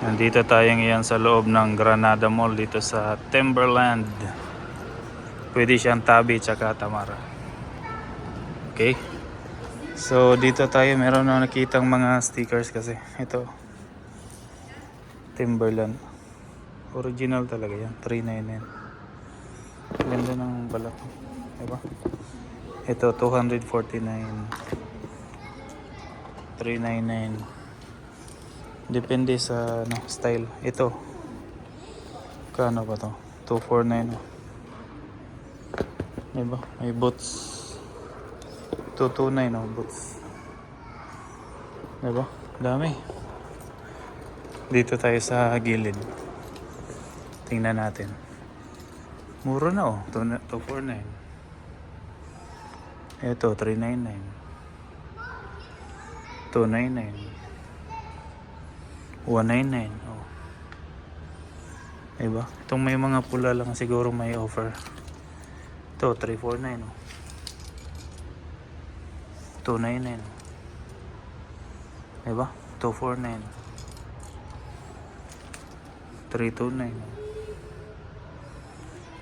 Nandito tayo ngayon sa loob ng Granada Mall dito sa Timberland. Pwede siyang tabi tsaka tamara. Okay. So dito tayo meron na nakitang mga stickers kasi. Ito. Timberland. Original talaga yan. 399. Ganda ng balat. Diba? Ito 249. 399. Depende sa ano, style. Ito. Kano ba to? 249. oh. Diba? May boots. 229 oh, boots. Diba? Dami. Dito tayo sa gilid. Tingnan natin. Mura na oh. 249. Ito, 399. 299. 199. Oh. Diba? Itong may mga pula lang siguro may offer. Ito, 349. Oh. 299. Diba? 249. 329.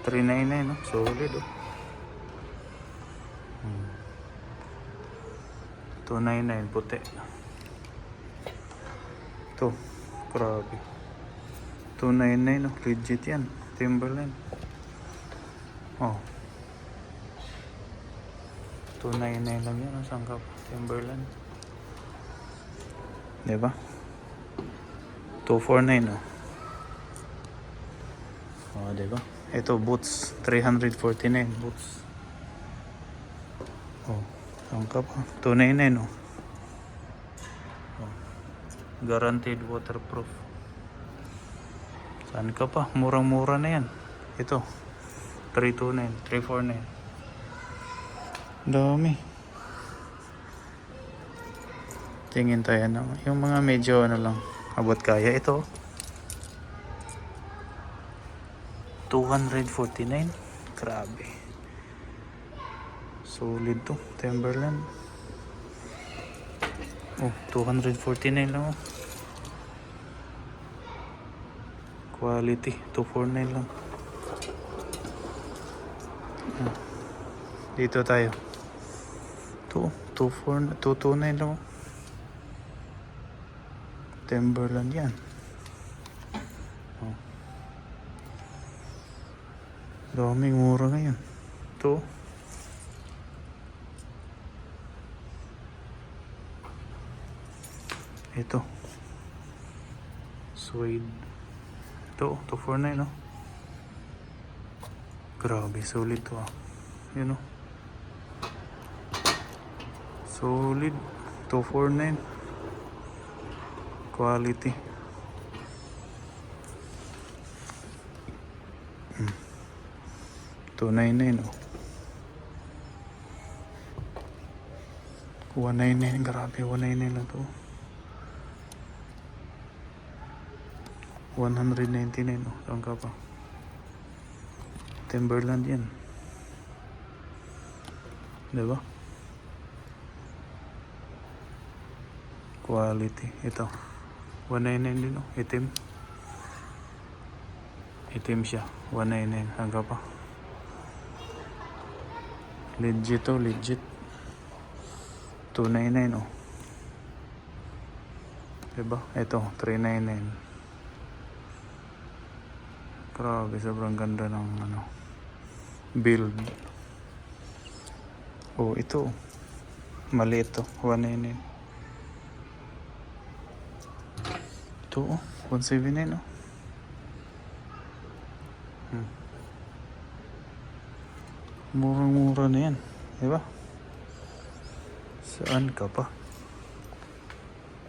399, no? Solid, oh. Hmm. 299, puti. Ito, grabe. 299, no? Legit yan. Timberland. Oh. 299 lang yan. Ang sangkap. Timberland. Diba? 249, oh. Oh, diba? Ito, boots. 349 boots. Oh, sangkap. ah. 299, oh. Guaranteed waterproof. Saan ka pa? Murang-mura na yan. Ito. 329, 349. Dami. Tingin tayo na. Yung mga medyo ano lang. Abot kaya. Ito. 249. Grabe. Solid to. Timberland. Oh, 249 lang oh. Quality, 249 lang. Hmm. Dito tayo. 2, 24, 229 lang oh. Timberland yan. Oh. Daming mura ngayon. Ito. Ito. Suede. Ito, 249 no? Grabe, solid to ah. Yun oh. Solid. 249. Quality. Hmm. 299 oh. 199, grabe, 199 lang to. 199 oh. Saan ka pa? Timberland yan. Diba? Quality. Ito. 199 din oh. Itim. Itim siya. 199. Hangga pa. Legit oh. Legit. 299 oh. Diba? Ito. 399. Grabe, sobrang ganda ng ano, build. Oh, ito. Maliit to. 199. Ito, oh. 179, oh. Hmm. Murang-mura na yan. Diba? Saan ka pa?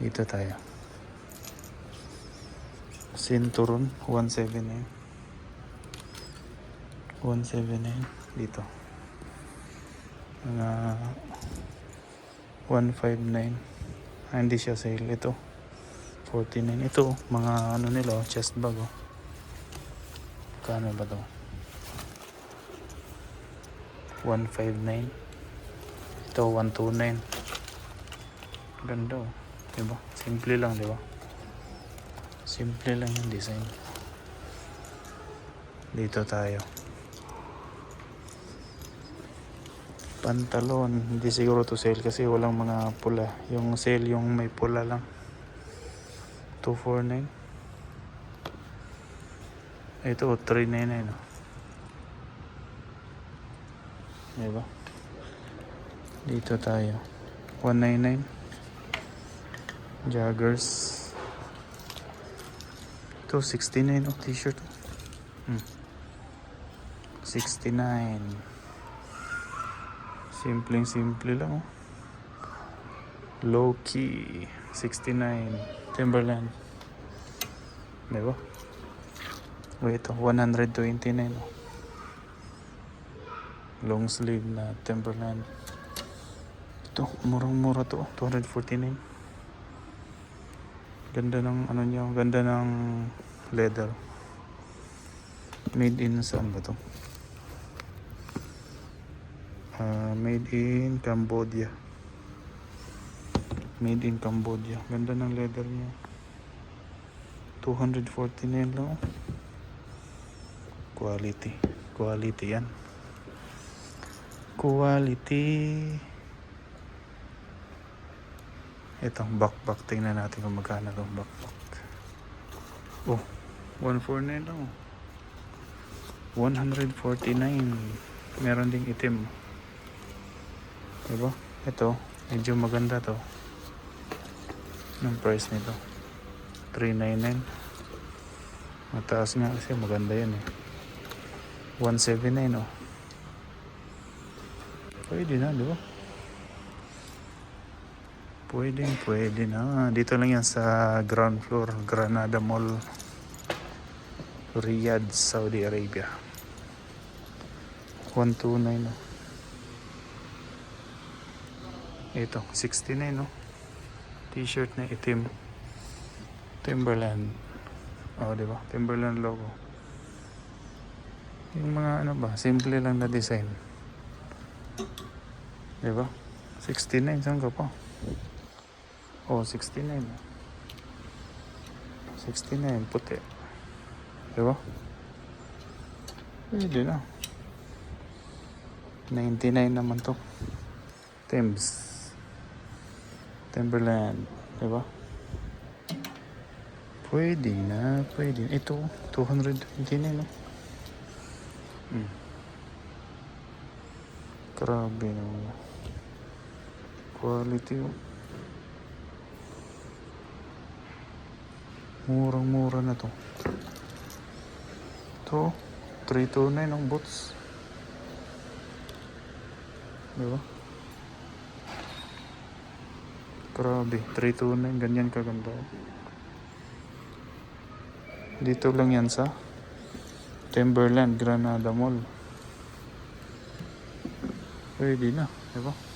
Dito tayo. Sinturon, 179. 179 dito. Mga 159 ah, hindi siya sale. Ito 49 ito mga ano nila oh, chest bag oh. Kano ba to? 159 ito 129 ganda oh. Diba? Simple lang diba? Simple lang yung design. Dito tayo. Pantalon. Hindi siguro to sale kasi walang mga pula. Yung sale yung may pula lang. 249. Ito, 399. Oh. Diba? Dito tayo. 199. Joggers. Ito, 69 oh, t-shirt. Hmm. 69. Simpleng simple lang oh. Low key. 69. Timberland. Diba? O ito, 129 oh. Long sleeve na Timberland. Ito, murang-mura to. 249. Ganda ng ano niya, ganda ng leather. Made in saan ba to? Ah, made in Cambodia. Made in Cambodia. Ganda ng leather niya. 249 lang. Quality. Quality yan. Quality. Itong backpack. Tingnan natin kung magkano itong backpack. Oh, 149 lang. oh. 149. Meron ding itim. Diba? Ito, medyo maganda to. Ang price nito. 399. Mataas nga kasi maganda yan eh. 179 oh. Pwede na, di ba? Pwede, pwede na. Dito lang yan sa ground floor, Granada Mall, Riyadh, Saudi Arabia. 129 oh. Ito, 69 no. T-shirt na itim. Timberland. Oh, di ba? Timberland logo. Yung mga ano ba, simple lang na design. Di ba? 69, saan ka pa? Oh, 69. 69, puti. Di ba? Pwede na. 99 naman to. Thames. Timberland. Diba? Pwede na. Pwede. Ito, 229 no? Hmm. Grabe no. Quality oh. Murang-mura na to. Ito, 329 ang boots. Diba? Grabe, 329, ganyan kaganda. Dito lang yan sa Timberland, Granada Mall. Pwede na, di ba?